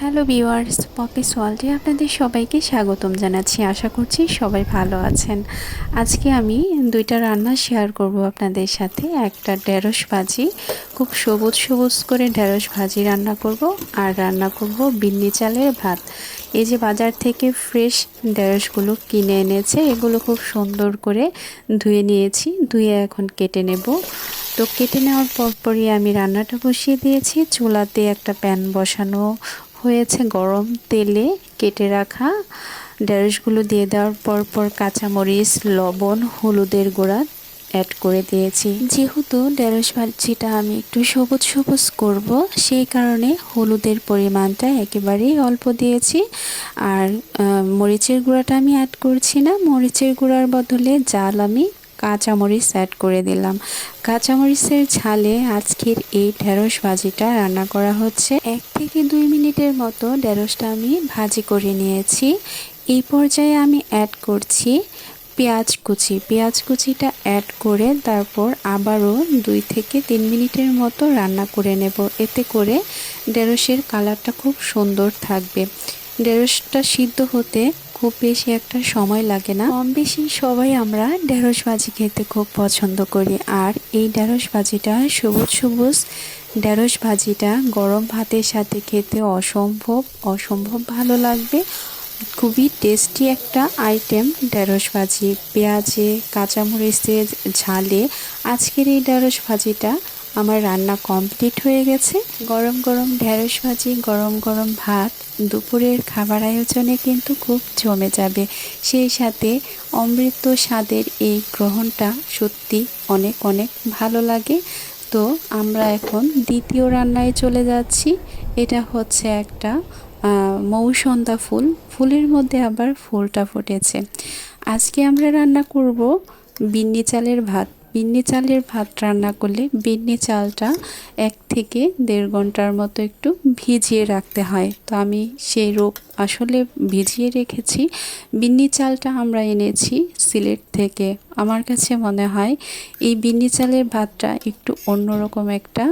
Hello viewers Poppy's ওয়ার্ল্ডে আপনাদের সবাইকে স্বাগতম জানাচ্ছি। আশা করছি সবাই ভালো আছেন। আজকে আমি দুইটা রান্না শেয়ার করব আপনাদের সাথে। একটা ঢেঁড়স ভাজি, খুব সবুজ সবুজ করে ঢেঁড়স ভাজি রান্না করব। আর রান্না করব বিন্নি চালের ভাত। এই যে বাজার থেকে ফ্রেশ ঢেঁড়সগুলো কিনে এনেছে, এগুলো খুব সুন্দর করে ধুয়ে নিয়েছি, ধুয়ে এখন কেটে নেব। তো কেটে নেওয়ার পরপরই আমি রান্নাটা বসিয়ে দিয়েছি। চুলাতে একটা প্যান বসানো হয়েছে গরম তেলে কেটে রাখা। ঢেঁড়সগুলো দিয়ে দেওয়ার পর পর কাঁচামরিচ, লবণ, হলুদের গুঁড়া অ্যাড করে দিয়েছি। যেহেতু ঢেঁড়স ভাজিটা আমি একটু সবুজ সবুজ করব, সেই কারণে হলুদের পরিমাণটা একেবারেই অল্প দিয়েছি। আর মরিচের গুঁড়াটা আমি অ্যাড করছি না। মরিচের গুঁড়ার বদলে জাল আমি কাঁচামরিচ অ্যাড করে দিলাম। কাঁচামরিচের ঝালে আজকের এই ঢেঁড়স ভাজিটা রান্না করা হচ্ছে। এক থেকে দুই মিনিটের মতো ঢেঁড়সটা আমি ভাজি করে নিয়েছি। এই পর্যায়ে আমি অ্যাড করছি পেঁয়াজ কুচি। পেঁয়াজ কুচিটা অ্যাড করে তারপর আবারও দুই থেকে তিন মিনিটের মতো রান্না করে নেব। এতে করে ঢেঁড়সের কালারটা খুব সুন্দর থাকবে। ঢেঁড়সটা সিদ্ধ হতে খুব বেশি একটা সময় লাগে না। কম বেশি সবাই আমরা ঢেঁড়স ভাজি খেতে খুব পছন্দ করি। আর এই ঢেঁড়স ভাজিটা সবুজ সবুজ ঢেঁড়স ভাজিটা গরম ভাতের সাথে খেতে অসম্ভব অসম্ভব ভালো লাগবে। খুবই টেস্টি একটা আইটেম ঢেঁড়স ভাজি। পেঁয়াজে, কাঁচামরিচের ঝালে আজকের এই ঢেঁড়স ভাজিটা আমার রান্না কমপ্লিট হয়ে গেছে। গরম গরম ঢেঁড়স ভাজি, গরম গরম ভাত, দুপুরের খাবার আয়োজনে কিন্তু খুব জমে যাবে। সেই সাথে অমৃত স্বাদের এই গ্রহণটা সত্যি অনেক অনেক ভালো লাগে। তো আমরা এখন দ্বিতীয় রান্নায় চলে যাচ্ছি। এটা হচ্ছে একটা মৌসন্দা ফুল। ফুলের মধ্যে আবার ফুলটা ফুটেছে। আজকে আমরা রান্না করব বিন্নি চালের ভাত। বিন্নি চালের ভাত রান্না করলে বিন্নি চালটা এক থেকে দেড় ঘণ্টার মতো একটু ভিজিয়ে রাখতে হয়। তো আমি সেই রোগ আসলে ভিজিয়ে রেখেছি। বিন্নি চালটা আমরা এনেছি সিলেট থেকে। আমার কাছে মনে হয় এই বিন্নি চালের ভাতটা একটু অন্যরকম একটা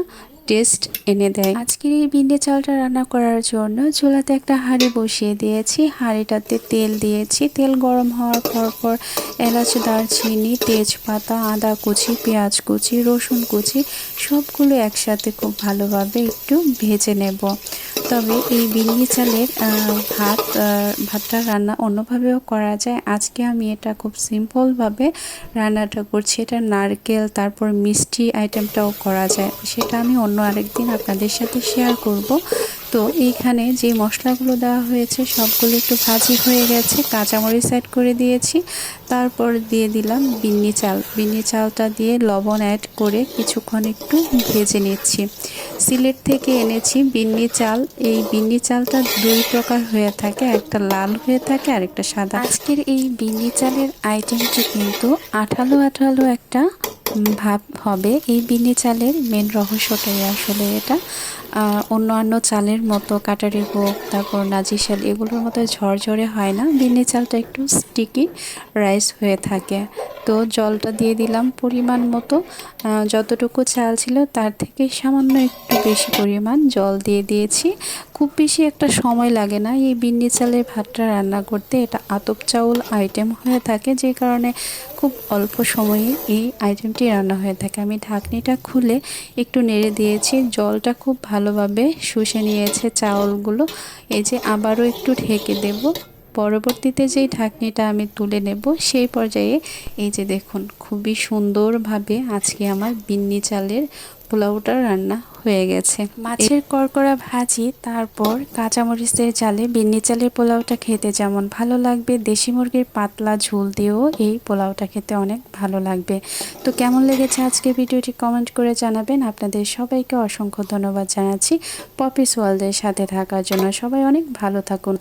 টেস্ট এনে দেয়। আজকের এই বিন্ডে চালটা রান্না করার জন্য চুলাতে একটা হাঁড়ি বসিয়ে দিয়েছি। হাঁড়িটাতে তেল দিয়েছি। তেল গরম হওয়ার পর পর এলাচ, দারচিনি, তেজপাতা, আদা কুচি, পেঁয়াজ কুচি, রসুন কুচি সবগুলো একসাথে খুব ভালোভাবে একটু ভেজে নেব। তবে এই বিল্লি চালের ভাত ভাতটা রান্না অন্যভাবেও করা যায়। আজকে আমি এটা খুব সিম্পলভাবে রান্নাটা করছি। এটা নারকেল, তারপর মিষ্টি আইটেমটাও করা যায়। সেটা আমি অন্য আরেকদিন আপনাদের সাথে শেয়ার করব। তো এইখানে যে মশলাগুলো দেওয়া হয়েছে, সবগুলো একটু ভাজি হয়ে গেছে। কাঁচামরিচ অ্যাড করে দিয়েছি। তারপর দিয়ে দিলাম বিন্নি চাল। বিন্নি চালটা দিয়ে লবণ অ্যাড করে কিছুক্ষণ একটু ভেজে নিচ্ছি। সিলেট থেকে এনেছি বিন্নি চাল। এই বিন্নি চালটা দুই প্রকার হয়ে থাকে। একটা লাল হয়ে থাকে আর একটা সাদা। আজকের এই বিন্নি চালের আইটেমটি কিন্তু আঠালো আঠালো একটা ভাব হবে। এই বিন্নি চালের মেন রহস্যটাই আসলে এটা। অন্যান্য চালের মতো কাটারি হোক তারপর নাজিশাল এগুলোর মতো ঝরঝরে হয় না। বিন্নি চালটা একটু স্টিকি রাইস হয়ে থাকে। তো জলটা দিয়ে দিলাম পরিমাণ মতো। যতটুকু চাল ছিল তার থেকে সামান্য একটু বেশি পরিমাণ জল দিয়ে দিয়েছি। খুব বেশি একটা সময় লাগে না এই বিন্নি চালের ভাতটা রান্না করতে। এটা আতপ চাউল আইটেম হয়ে থাকে যে কারণে খুব অল্প সময়ে এই আইটেমটি রান্না হয়ে থাকে। আমি ঢাকনিটা খুলে একটু নেড়ে দিয়েছি। জলটা খুব ভালোভাবে শুষে নিয়েছে চাউলগুলো। এই যে আবারও একটু ঢেকে দেব। পরবর্তীতে যেই ঢাকনিটা আমি তুলে নেব সেই পর্যায়ে এই যে দেখুন, খুবই সুন্দরভাবে আজকে আমার বিন্নি চালের পোলাওটা রান্না হয়ে গেছে। মাছের কড়কড়া ভাজি, তারপর কাঁচামরিচের চালে বিন্নি চালের পোলাওটা খেতে যেমন ভালো লাগবে, দেশি মুরগির পাতলা ঝোল দিয়েও এই পোলাওটা খেতে অনেক ভালো লাগবে। তো কেমন লেগেছে আজকে ভিডিওটি কমেন্ট করে জানাবেন। আপনাদের সবাইকে অসংখ্য ধন্যবাদ জানাচ্ছি। পপিস ওয়ালদের সাথে থাকার জন্য সবাই অনেক ভালো থাকুন।